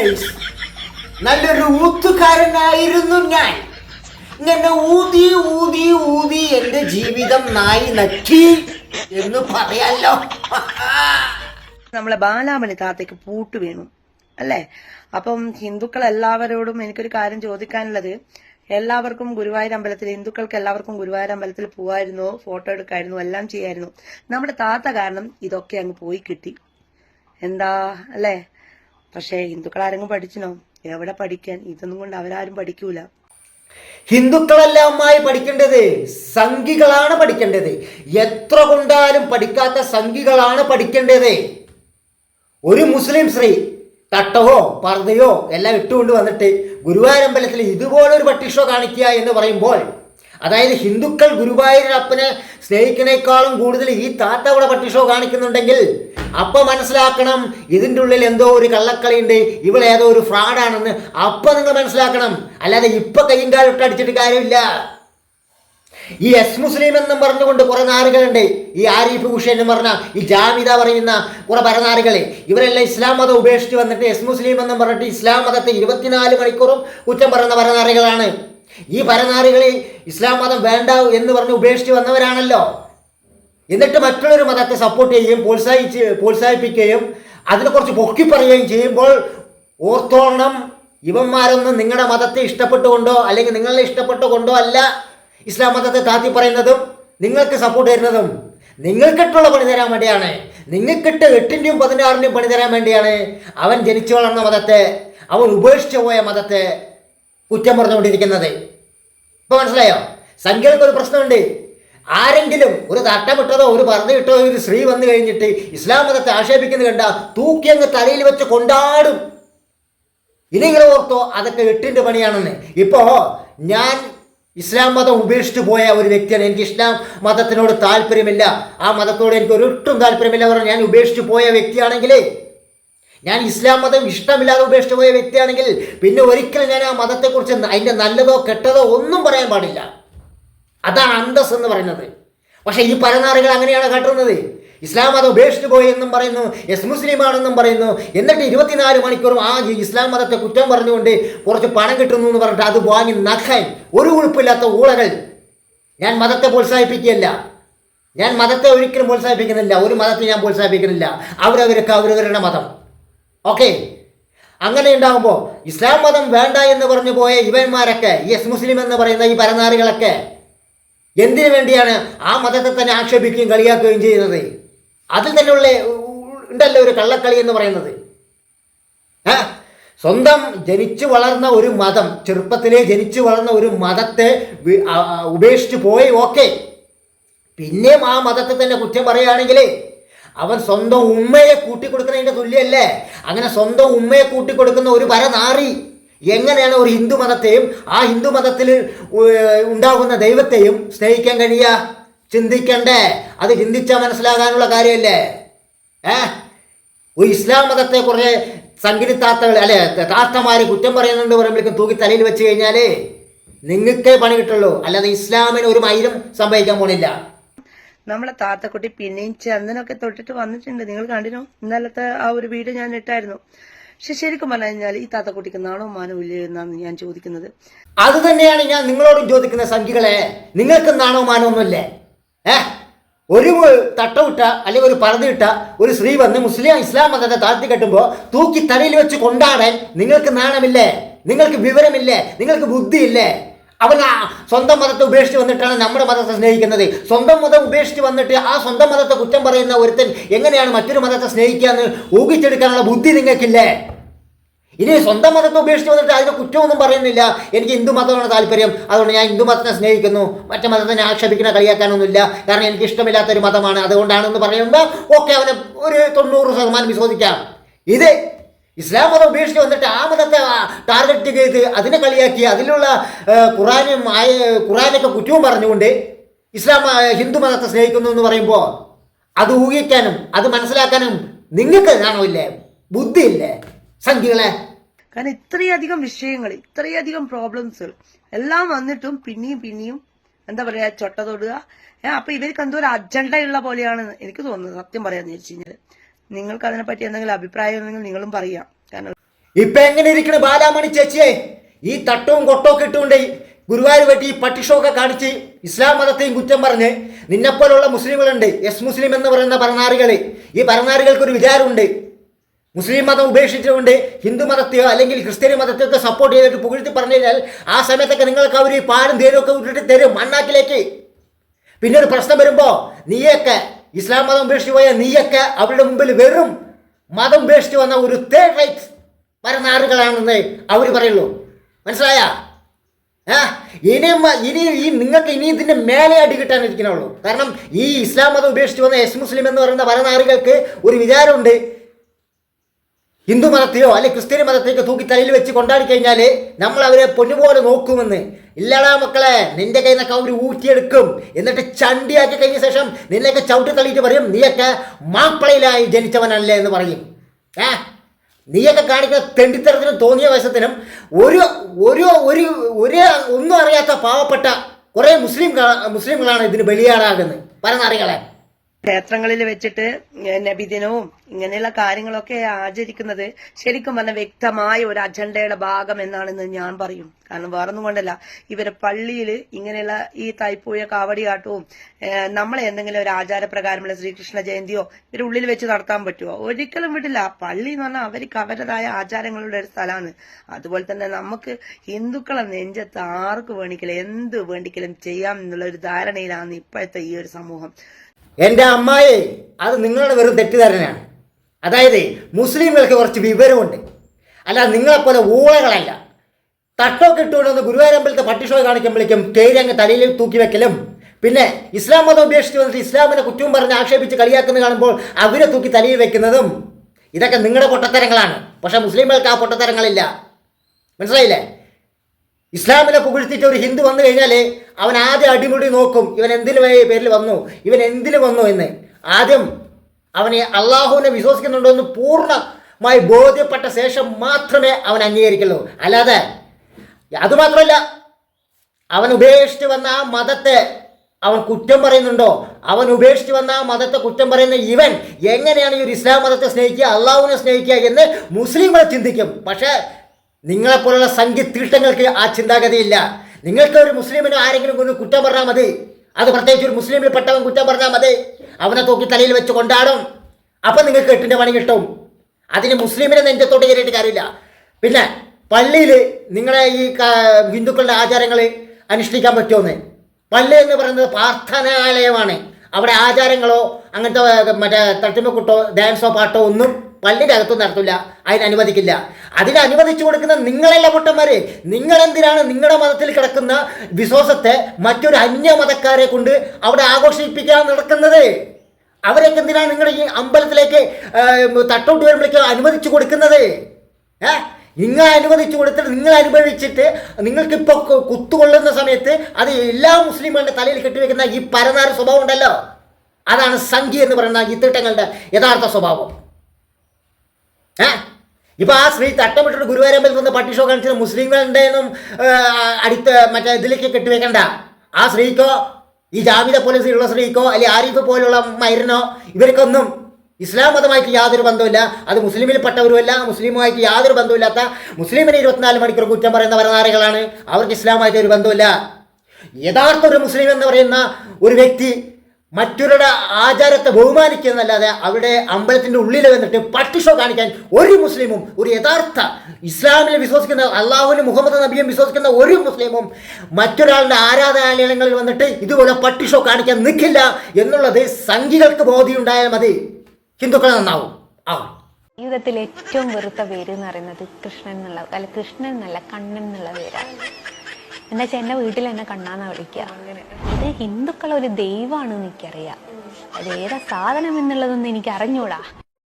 Guys നല്ലൊരു ഊത്തുകാരനായിരുന്നു ഞാൻ. ഇങ്ങനെ ഊതി ഊതി ഊതി എന്റെ ജീവിതം നായി നക്കി എന്ന് പറയാലോ. നമ്മളെ ബാലാമണി താത്തയ്ക്ക് പൂട്ട് വീണു അല്ലേ? അപ്പം ഹിന്ദുക്കൾ എല്ലാവരോടും എനിക്കൊരു കാര്യം ചോദിക്കാനുള്ളത്. എല്ലാവർക്കും ഗുരുവായൂർ അമ്പലത്തിൽ ഹിന്ദുക്കൾക്ക് എല്ലാവർക്കും ഗുരുവായൂർ അമ്പലത്തിൽ പോവായിരുന്നു ഫോട്ടോ എടുക്കായിരുന്നു എല്ലാം ചെയ്യായിരുന്നു. നമ്മുടെ താത്ത കാരണം ഇതൊക്കെ അങ്ങ് പോയി കിട്ടി. എന്താ അല്ലേ? പക്ഷേ ഹിന്ദുക്കൾ ആരെങ്കിലും പഠിച്ചിനോ? എവിടെ പഠിക്കാൻ? ഇതൊന്നും കൊണ്ട് അവരാരും പഠിക്കൂല. ഹിന്ദുക്കളല്ല അമ്മായി പഠിക്കേണ്ടത്? സംഘികളാണ് പഠിക്കേണ്ടത്. എത്ര കൊണ്ടാലും പഠിക്കാത്ത സംഘികളാണ് പഠിക്കേണ്ടത്. ഒരു മുസ്ലിം സ്ത്രീ തട്ടവോ പർദ്ദയോ എല്ലാം ഇട്ടുകൊണ്ട് വന്നിട്ട് ഗുരുവായൂരമ്പലത്തിൽ ഇതുപോലൊരു പട്ടിഷോ കാണിക്കുക എന്ന് പറയുമ്പോൾ അതായത് ഹിന്ദുക്കൾ ഗുരുവായൂരപ്പനെ സ്നേഹിക്കുന്നേക്കാളും കൂടുതൽ ഈ താത്ത ഇവിടെ പട്ടിഷോ കാണിക്കുന്നുണ്ടെങ്കിൽ അപ്പൊ മനസ്സിലാക്കണം ഇതിന്റെ ഉള്ളിൽ എന്തോ ഒരു കള്ളക്കളിയുണ്ട് ഇവിടെ ഏതോ ഒരു ഫ്രോഡാണെന്ന് അപ്പൊ നിങ്ങൾ മനസ്സിലാക്കണം. അല്ലാതെ ഇപ്പൊ കയ്യും കാലിട്ട് അടിച്ചിട്ട് കാര്യമില്ല. ഈ എസ് മുസ്ലിം എന്നും പറഞ്ഞുകൊണ്ട് കുറെ നാറുകളുണ്ട്. ഈ ആരിഫ് ഹുഷൈൻ എന്ന് പറഞ്ഞ ഈ ജാമിത പറയുന്ന കുറെ പരനാറുകൾ. ഇവരെല്ലാം ഇസ്ലാം മതം ഉപേക്ഷിച്ച് വന്നിട്ട് എസ് മുസ്ലിം എന്നും പറഞ്ഞിട്ട് ഇസ്ലാം മതത്തെ ഇരുപത്തിനാല് മണിക്കൂറും കുറ്റം പറയുന്ന പരനാറികളാണ്. ഈ പരനാറികളെ ഇസ്ലാം മതം വേണ്ട എന്ന് പറഞ്ഞ് ഉപേക്ഷിച്ച് വന്നവരാണല്ലോ. എന്നിട്ട് മറ്റുള്ളൊരു മതത്തെ സപ്പോർട്ട് ചെയ്യുകയും പ്രോത്സാഹിച്ച് പ്രോത്സാഹിപ്പിക്കുകയും അതിനെക്കുറിച്ച് പൊക്കി പറയുകയും ചെയ്യുമ്പോൾ ഓർത്തോണം ഇവന്മാരൊന്നും നിങ്ങളുടെ മതത്തെ ഇഷ്ടപ്പെട്ടുകൊണ്ടോ അല്ലെങ്കിൽ നിങ്ങളെ ഇഷ്ടപ്പെട്ടുകൊണ്ടോ അല്ല ഇസ്ലാം മതത്തെ താത്തി പറയുന്നതും നിങ്ങൾക്ക് സപ്പോർട്ട് തരുന്നതും. നിങ്ങൾക്കിട്ടുള്ള പണി തരാൻ വേണ്ടിയാണ്. നിങ്ങൾക്കിട്ട് എട്ടിന്റെയും പതിനാറിന്റെയും പണി തരാൻ വേണ്ടിയാണ് അവൻ ജനിച്ചു വളർന്ന മതത്തെ അവൻ ഉപേക്ഷിച്ചു പോയ മതത്തെ കുറ്റം പറഞ്ഞുകൊണ്ടിരിക്കുന്നത്. ഇപ്പൊ മനസ്സിലായോ? സംഖ്യകൾക്ക് ഒരു പ്രശ്നമുണ്ട്. ആരെങ്കിലും ഒരു തട്ടമിട്ടതോ ഒരു പറഞ്ഞിട്ടോ ഒരു സ്ത്രീ വന്നു കഴിഞ്ഞിട്ട് ഇസ്ലാം മതത്തെ ആക്ഷേപിക്കുന്നത് കണ്ട തൂക്കി അങ്ങ് തലയിൽ വെച്ച് കൊണ്ടാടും. ഇനിങ്ങളെ ഓർത്തോ അതൊക്കെ എട്ടിന്റെ പണിയാണെന്ന്. ഇപ്പോ ഞാൻ ഇസ്ലാം മതം ഉപേക്ഷിച്ചു പോയ ഒരു വ്യക്തിയാണ്. എനിക്ക് ഇസ്ലാം മതത്തിനോട് താല്പര്യമില്ല. ആ മതത്തോട് എനിക്ക് ഒരിട്ടും താല്പര്യമില്ല പറഞ്ഞ് ഞാൻ ഉപേക്ഷിച്ചു പോയ വ്യക്തിയാണെങ്കിൽ ഞാൻ ഇസ്ലാം മതം ഇഷ്ടമില്ലാതെ ഉപേക്ഷിച്ചു പോയ വ്യക്തിയാണെങ്കിൽ പിന്നെ ഒരിക്കലും ഞാൻ ആ മതത്തെക്കുറിച്ച് അതിന്റെ നല്ലതോ കെട്ടതോ ഒന്നും പറയാൻ പാടില്ല. അതാണ് അന്തസ് എന്ന് പറയുന്നത്. പക്ഷേ ഈ പരനാറികൾ അങ്ങനെയാണ് കാട്ടുന്നത്. ഇസ്ലാം മതം ഉപേക്ഷിച്ചു പോയി എന്നും പറയുന്നു എസ് മുസ്ലിമാണെന്നും പറയുന്നു. എന്നിട്ട് ഇരുപത്തിനാല് മണിക്കൂറും ആ ഇസ്ലാം മതത്തെ കുറ്റം പറഞ്ഞുകൊണ്ട് കുറച്ച് പണം കിട്ടുന്നു എന്ന് പറഞ്ഞിട്ട് അത് വാങ്ങി നഖാൻ ഒരു ഉഴപ്പില്ലാത്ത ഊളകൾ. ഞാൻ മതത്തെ പ്രോത്സാഹിപ്പിക്കുകയല്ല. ഞാൻ മതത്തെ ഒരിക്കലും പ്രോത്സാഹിപ്പിക്കുന്നില്ല. ഒരു മതത്തെ ഞാൻ പ്രോത്സാഹിപ്പിക്കുന്നില്ല. അവരവരൊക്കെ അവരവരുടെ മതം. ഓക്കെ അങ്ങനെ ഉണ്ടാകുമ്പോൾ ഇസ്ലാം മതം വേണ്ട എന്ന് പറഞ്ഞു പോയ ഇവന്മാരൊക്കെ ഈ എസ് മുസ്ലിം എന്ന് പറയുന്ന ഈ പരനാറികളൊക്കെ എന്തിനു വേണ്ടിയാണ് ആ മതത്തെ തന്നെ ആക്ഷേപിക്കുകയും കളിയാക്കുകയും ചെയ്യുന്നത്? അതിൽ തന്നെയുള്ള ഉണ്ടല്ലോ ഒരു കള്ളക്കളി എന്ന് പറയുന്നത്. സ്വന്തം ജനിച്ചു വളർന്ന ഒരു മതം ചെറുപ്പത്തിലെ ജനിച്ചു വളർന്ന ഒരു മതത്തെ ഉപേക്ഷിച്ച് പോയി ഓക്കെ പിന്നെയും ആ മതത്തെ തന്നെ കുറ്റം പറയുകയാണെങ്കിൽ അവൻ സ്വന്തം ഉമ്മയെ കൂട്ടിക്കൊടുക്കുന്നതിന്റെ തുല്യല്ലേ അങ്ങനെ സ്വന്തം ഉമ്മയെ കൂട്ടിക്കൊടുക്കുന്ന ഒരു പരനാറി എങ്ങനെയാണ് ഒരു ഹിന്ദു മതത്തെയും ആ ഹിന്ദു മതത്തിൽ ഉണ്ടാകുന്ന ദൈവത്തെയും സ്നേഹിക്കാൻ കഴിയുക? ചിന്തിക്കണ്ടേ. അത് ചിന്തിച്ചാൽ മനസ്സിലാകാനുള്ള കാര്യമല്ലേ? ഏ? ഒരു ഇസ്ലാം മതത്തെ കുറേ സംഗീത താത്തകൾ അല്ലെ താത്തമാര് കുറ്റം പറയുന്നുണ്ട് പറയുമ്പോഴേക്കും തൂക്കി തലയിൽ വെച്ച് കഴിഞ്ഞാൽ നിങ്ങൾക്കേ പണി കിട്ടുള്ളൂ അല്ലാതെ ഇസ്ലാമിന് ഒരു മൈലും സംഭവിക്കാൻ പോണില്ല. നമ്മളെ താത്തക്കുട്ടി പിന്നെയും ചന്ദനൊക്കെ തൊട്ടിട്ട് വന്നിട്ടുണ്ട്. നിങ്ങൾ കണ്ടിരുന്നു? ഇന്നലത്തെ ആ ഒരു വീട് ഞാൻ ഇട്ടായിരുന്നു. പക്ഷെ ശരിക്കും പറഞ്ഞു കഴിഞ്ഞാൽ ഈ താത്തക്കുട്ടിക്ക് നാണോ മാനോ ഇല്ലേ എന്നാണ് ഞാൻ ചോദിക്കുന്നത്. അത് തന്നെയാണ് ഞാൻ നിങ്ങളോടും ചോദിക്കുന്ന സംഖ്യകളെ. നിങ്ങൾക്ക് നാണോ മാനോ ഒന്നുമില്ലേ. ഏ? ഒരു തട്ടവിട്ട അല്ലെങ്കിൽ ഒരു പറതിട്ട ഒരു സ്ത്രീ വന്ന് മുസ്ലിം ഇസ്ലാം മതത്തെ താഴ്ത്തി കെട്ടുമ്പോൾ തൂക്കി തലയിൽ വെച്ച് കൊണ്ടാടാൻ നിങ്ങൾക്ക് നാണമില്ലേ? നിങ്ങൾക്ക് വിവരമില്ലേ? നിങ്ങൾക്ക് ബുദ്ധിയില്ലേ? അവൻ ആ സ്വന്തം മതത്തെ ഉപേക്ഷിച്ച് വന്നിട്ടാണ് നമ്മുടെ മതത്തെ സ്നേഹിക്കുന്നത്. സ്വന്തം മതം ഉപേക്ഷിച്ച് വന്നിട്ട് ആ സ്വന്തം മതത്തെ കുറ്റം പറയുന്ന ഒരുത്തൻ എങ്ങനെയാണ് മറ്റൊരു മതത്തെ സ്നേഹിക്കാന്ന് ഊഹിച്ചെടുക്കാനുള്ള ബുദ്ധി നിങ്ങൾക്കില്ലേ? ഇനി സ്വന്തം മതത്തെ ഉപേക്ഷിച്ച് വന്നിട്ട് അതിന് കുറ്റമൊന്നും പറയുന്നില്ല. എനിക്ക് ഹിന്ദു മതമാണ് താല്പര്യം. അതുകൊണ്ട് ഞാൻ ഹിന്ദു മതത്തെ സ്നേഹിക്കുന്നു. മറ്റു മതത്തെ ഞാൻ ആക്ഷേപിക്കുന്ന കളിയാക്കാനൊന്നുമില്ല. കാരണം എനിക്ക് ഇഷ്ടമില്ലാത്ത ഒരു മതമാണ്. അതുകൊണ്ടാണെന്ന് പറയുമ്പോൾ ഓക്കെ അവനെ ഒരു തൊണ്ണൂറ് ശതമാനം വിശ്വസിക്കാം. ഇത് ഇസ്ലാം മതം ഉപേക്ഷിച്ച് വന്നിട്ട് ആ മതത്തെ ടാർഗറ്റ് ചെയ്ത് അതിനെ കളിയാക്കി അതിലുള്ള ഖുറാനും ആയ ഖുറാനൊക്കെ കുറ്റവും പറഞ്ഞുകൊണ്ട് ഇസ്ലാം ഹിന്ദു മതത്തെ സ്നേഹിക്കുന്നു എന്ന് പറയുമ്പോൾ അത് ഊഹിക്കാനും അത് മനസ്സിലാക്കാനും നിങ്ങൾക്ക് കാണുമില്ലേ ബുദ്ധിയില്ലേ? സംഖ്യകളെ? കാരണം ഇത്രയധികം വിഷയങ്ങൾ ഇത്രയധികം പ്രോബ്ലംസ് എല്ലാം വന്നിട്ടും പിന്നെയും പിന്നെയും എന്താ പറയാ ചൊട്ട തൊടുക. അപ്പൊ ഇവർക്ക് എന്തോ ഒരു അജണ്ട ഉള്ള പോലെയാണ് എനിക്ക് തോന്നുന്നത് സത്യം പറയാന്ന് വെച്ച് കഴിഞ്ഞാൽ നിങ്ങൾക്ക് അതിനെപ്പറ്റി എന്തെങ്കിലും അഭിപ്രായം ഉണ്ടെങ്കിൽ നിങ്ങളും പറയാം. കാരണം ഇപ്പൊ എങ്ങനെ ഇരിക്കണ ബാലാമണി ചേച്ചിയെ? ഈ തട്ടവും കൊട്ടവും ഇട്ടുകൊണ്ട് ഗുരുവായൂർ വെട്ടി ഈ പട്ടിഷമൊക്കെ കാണിച്ച് ഇസ്ലാം മതത്തെയും കുറ്റം പറഞ്ഞ് നിന്നെപ്പോലുള്ള മുസ്ലിങ്ങളുണ്ട് എസ് മുസ്ലിം എന്ന് പറയുന്ന ഭരണാറികൾ ഈ ഭരണാറികൾക്ക് ഒരു വിചാരമുണ്ട്. മുസ്ലിം മതം ഉപേക്ഷിച്ചുകൊണ്ട് ഹിന്ദു മതത്തെയോ അല്ലെങ്കിൽ ക്രിസ്ത്യൻ മതത്തെയോ ഒക്കെ സപ്പോർട്ട് ചെയ്തിട്ട് പുകഴ്ത്തി പറഞ്ഞു കഴിഞ്ഞാൽ ആ സമയത്തൊക്കെ നിങ്ങൾക്ക് അവർ പാടും തേരും ഒക്കെ വിട്ടിട്ട് തരും മണ്ണാക്കിലേക്ക്. പിന്നെ ഒരു പ്രശ്നം വരുമ്പോ നീയൊക്കെ ഇസ്ലാം മതം ഉപേക്ഷിച്ച് പോയ നീയൊക്കെ അവരുടെ മുമ്പിൽ വെറും മതം ഉപേക്ഷിച്ച് വന്ന ഒരു തേർഡ് റൈറ്റ് വരുന്ന ആളുകളാണെന്ന് അവർ പറയുള്ളൂ. മനസ്സിലായ? ഇനിയും ഇനി ഈ നിങ്ങൾക്ക് ഇനി ഇതിന്റെ മേലെ അടി കിട്ടാനിരിക്കണുള്ളൂ കാരണം ഈ ഇസ്ലാം മതം ഉപേക്ഷിച്ച് വന്ന എസ് മുസ്ലിം എന്ന് പറയുന്ന ഭരണാറികൾക്ക് ഒരു വിചാരമുണ്ട്. ഹിന്ദു മതത്തെയോ അല്ലെ ക്രിസ്ത്യൻ മതത്തെയൊക്കെ തൂക്കി തലയിൽ വെച്ച് കൊണ്ടാടി കഴിഞ്ഞാൽ നമ്മൾ അവരെ പൊന്നുപോലെ നോക്കുമെന്ന്. ഇല്ലടാ മക്കളെ നിന്റെ കയ്യിൽ നിന്നൊക്കെ അവർ ഊറ്റിയെടുക്കും. എന്നിട്ട് ചണ്ടിയാക്കി കഴിഞ്ഞ ശേഷം നിന്നെയൊക്കെ ചവിട്ടി തള്ളിയിട്ട് പറയും നീയൊക്കെ മാപ്പിളയിലായി ജനിച്ചവനല്ലേ എന്ന് പറയും. ഏ? നീയൊക്കെ കാണിക്കുന്ന തെണ്ടിത്തരത്തിനും തോന്നിയ വശത്തിനും ഒരു ഒരു ഒരു ഒരു ഒന്നും അറിയാത്ത പാവപ്പെട്ട കുറേ മുസ്ലിം മുസ്ലിങ്ങളാണ് ഇതിന് ബലിയാടാകുന്നത്. പരന്നറികളെ ക്ഷേത്രങ്ങളിൽ വെച്ചിട്ട് നബിദിനവും ഇങ്ങനെയുള്ള കാര്യങ്ങളൊക്കെ ആചരിക്കുന്നത് ശരിക്കും പറഞ്ഞ വ്യക്തമായ ഒരു അജണ്ടയുടെ ഭാഗം എന്നാണെന്ന് ഞാൻ പറയും. കാരണം വേറൊന്നും കൊണ്ടല്ല. ഇവരെ പള്ളിയിൽ ഇങ്ങനെയുള്ള ഈ തൈപ്പൂയ കാവടിയാട്ടവും നമ്മളെ എന്തെങ്കിലും ഒരു ആചാരപ്രകാരമുള്ള ശ്രീകൃഷ്ണ ജയന്തിയോ ഇവരുടെ ഉള്ളിൽ വെച്ച് നടത്താൻ പറ്റുമോ ഒരിക്കലും വിടില്ല പള്ളി എന്ന് പറഞ്ഞാൽ അവർക്ക് അവരുടേതായ ആചാരങ്ങളുടെ ഒരു സ്ഥലമാണ്. അതുപോലെ തന്നെ നമുക്ക് ഹിന്ദുക്കളെ നെഞ്ചത്ത് ആർക്ക് വേണിക്കലും എന്ത് വേണ്ടിക്കലും ചെയ്യാം എന്നുള്ള ഒരു ധാരണയിലാണ് ഇപ്പോഴത്തെ ഈ ഒരു സമൂഹം. എന്റെ അമ്മായി അത് നിങ്ങളുടെ വെറും തെറ്റിദ്ധാരണയാണ്. അതായത് മുസ്ലിങ്ങൾക്ക് കുറച്ച് വിവരമുണ്ട്. അല്ല നിങ്ങളെപ്പോലെ ഊളകളല്ല. തട്ടൊക്കെ ഇട്ടുകൊണ്ടുവന്ന് ഗുരുവായൂരമ്പലത്തെ പട്ടിഷോ കാണിക്കുമ്പോഴേക്കും തേരി അങ്ങ് തലയിൽ തൂക്കി വെക്കലും. പിന്നെ ഇസ്ലാം മതം ഉപേക്ഷിച്ച് വന്നിട്ട് ഇസ്ലാമിനെ കുറ്റവും പറഞ്ഞ് ആക്ഷേപിച്ച് കളിയാക്കുന്ന കാണുമ്പോൾ അവരെ തൂക്കി തലയിൽ വെക്കുന്നതും ഇതൊക്കെ നിങ്ങളുടെ പൊട്ടത്തരങ്ങളാണ്. പക്ഷേ മുസ്ലിങ്ങൾക്ക് ആ പൊട്ടത്തരങ്ങളില്ല. മനസ്സിലായില്ലേ? ഇസ്ലാമിനെ പുകഴ്ത്തിയിട്ട് ഒരു ഹിന്ദു വന്നു കഴിഞ്ഞാൽ അവൻ ആദ്യം അടിമുടി നോക്കും. ഇവൻ എന്തിന് പേരിൽ വന്നു? ഇവൻ എന്തിന് വന്നു എന്ന്. ആദ്യം അവനെ അള്ളാഹുവിനെ വിശ്വസിക്കുന്നുണ്ടോ എന്ന് പൂർണമായി ബോധ്യപ്പെട്ട ശേഷം മാത്രമേ അവൻ അംഗീകരിക്കുള്ളൂ. അല്ലാതെ അതുമാത്രമല്ല അവൻ ഉപേക്ഷിച്ച് വന്ന ആ മതത്തെ അവൻ കുറ്റം പറയുന്നുണ്ടോ? അവൻ ഉപേക്ഷിച്ച് വന്ന ആ മതത്തെ കുറ്റം പറയുന്ന ഇവൻ എങ്ങനെയാണ് ഈ ഒരു ഇസ്ലാം മതത്തെ സ്നേഹിക്കുക അള്ളാഹുവിനെ സ്നേഹിക്കുക എന്ന് മുസ്ലിങ്ങളെ ചിന്തിക്കും. പക്ഷേ നിങ്ങളെപ്പോലുള്ള സംഖ്യ തീട്ടങ്ങൾക്ക് ആ ചിന്താഗതിയില്ല. നിങ്ങൾക്ക് ഒരു മുസ്ലിമിനോ ആരെങ്കിലും ഒന്ന് കുറ്റം പറഞ്ഞാൽ മതി. അത് പ്രത്യേകിച്ച് ഒരു മുസ്ലിമിൽ പെട്ടവൻ കുറ്റം പറഞ്ഞാൽ മതി. അവനെ തൂക്കി തലയിൽ വെച്ച് കൊണ്ടാടും. അപ്പം നിങ്ങൾക്ക് എട്ടിന്റെ പണി കിട്ടും. അതിന് മുസ്ലിമിനെ നെഞ്ചത്തോട്ട് കയറിയിട്ട് കാര്യമില്ല. പിന്നെ പള്ളിയിൽ നിങ്ങളെ ഈ ഹിന്ദുക്കളുടെ ആചാരങ്ങൾ അനുഷ്ഠിക്കാൻ പറ്റുമെന്ന്? പള്ളി എന്ന് പറയുന്നത് പ്രാർത്ഥനാലയമാണ്. അവിടെ ആചാരങ്ങളോ അങ്ങനത്തെ മറ്റേ തട്ടിമക്കുട്ടോ ഡാൻസോ പാട്ടോ ഒന്നും പള്ളിയുടെ അകത്തൊന്നും നടത്തില്ല അതിന് അനുവദിക്കില്ല. അതിന് അനുവദിച്ചു കൊടുക്കുന്ന നിങ്ങളല്ല പൊട്ടന്മാരെ. നിങ്ങളെന്തിനാണ് നിങ്ങളുടെ മതത്തിൽ കിടക്കുന്ന വിശ്വാസത്തെ മറ്റൊരു അന്യ മതക്കാരെ കൊണ്ട് അവിടെ ആഘോഷിപ്പിക്കാൻ നടക്കുന്നത്? അവരൊക്കെ എന്തിനാണ് നിങ്ങൾ ഈ അമ്പലത്തിലേക്ക് തട്ടോട്ട് വരുമ്പോഴേക്ക് അനുവദിച്ചു കൊടുക്കുന്നത്? ഏ? നിങ്ങൾ അനുവദിച്ചു കൊടുത്തിട്ട് നിങ്ങൾ അനുഭവിച്ചിട്ട് നിങ്ങൾക്കിപ്പോൾ കുത്തുകൊള്ളുന്ന സമയത്ത് അത് എല്ലാ മുസ്ലിമുകളുടെ തലയിൽ കെട്ടിവെക്കുന്ന ഈ പരനാര സ്വഭാവം ഉണ്ടല്ലോ. അതാണ് സംഖ്യ എന്ന് പറയുന്ന ഈ തിട്ടങ്ങളുടെ യഥാർത്ഥ സ്വഭാവം. ഏ? ഇപ്പൊ ആ സ്ത്രീ തട്ടമിട്ടിട്ട് ഗുരുവായൂരമ്പലത്തിൽ നിന്ന് പട്ടി ഷോ കാണിച്ചത് മുസ്ലിങ്ങളുടെ ഒന്നും അടുത്ത് മറ്റേ ഇതിലേക്ക് കെട്ടിവെക്കണ്ട. ആ സ്ത്രീക്കോ ഈ ജാമിത പോലീസിലുള്ള സ്ത്രീക്കോ അല്ലെങ്കിൽ ആരിഫ് പോലുള്ള മൈരനോ ഇവർക്കൊന്നും ഇസ്ലാം മതമായിട്ട് യാതൊരു ബന്ധമില്ല അത് മുസ്ലിമിൽ പെട്ടവരുമല്ല മുസ്ലിമുമായിട്ട് യാതൊരു ബന്ധമില്ലാത്ത മുസ്ലിമിനെ ഇരുപത്തിനാല് മണിക്കൂർ കുറ്റം പറയുന്ന വരനാറികളാണ് അവർക്ക് ഇസ്ലാമായിട്ട് ഒരു ബന്ധമില്ല യഥാർത്ഥ ഒരു മുസ്ലിം എന്ന് പറയുന്ന ഒരു വ്യക്തി മറ്റൊരുടെ ആചാരത്തെ ബഹുമാനിക്കുന്നല്ലാതെ അവിടെ അമ്പലത്തിന്റെ ഉള്ളിൽ വന്നിട്ട് പട്ടി ഷോ കാണിക്കാൻ ഒരു മുസ്ലിമും ഒരു യഥാർത്ഥ ഇസ്ലാമിൽ വിശ്വസിക്കുന്ന അള്ളാഹുവിനും മുഹമ്മദ് നബിയും വിശ്വസിക്കുന്ന ഒരു മുസ്ലിമും മറ്റൊരാളുടെ ആരാധനാലയങ്ങളിൽ വന്നിട്ട് ഇതുപോലെ പട്ടി ഷോ കാണിക്കാൻ നിൽക്കില്ല എന്നുള്ളത് സംഘികൾക്ക് ബോധ്യമുണ്ടായാൽ മതി. ഹിന്ദുക്കൾ നന്നാവും. ആ ജീവിതത്തിൽ ഏറ്റവും വെറുത്ത പേര് എന്ന് പറയുന്നത് കൃഷ്ണൻ എന്നുള്ള അല്ല കൃഷ്ണൻ എന്നല്ല കണ്ണൻ എന്നുള്ള പേരാണ്. എന്താ വെച്ചാൽ എന്റെ വീട്ടിൽ എന്നെ കണ്ണാന്നാ വിളിക്കുക ഇത് ഹിന്ദുക്കളൊരു ഒരു ദൈവമാണ് എനിക്കറിയാം. അത് ഏതാ സാധനം എന്നുള്ളതൊന്നും എനിക്ക് അറിഞ്ഞൂടാ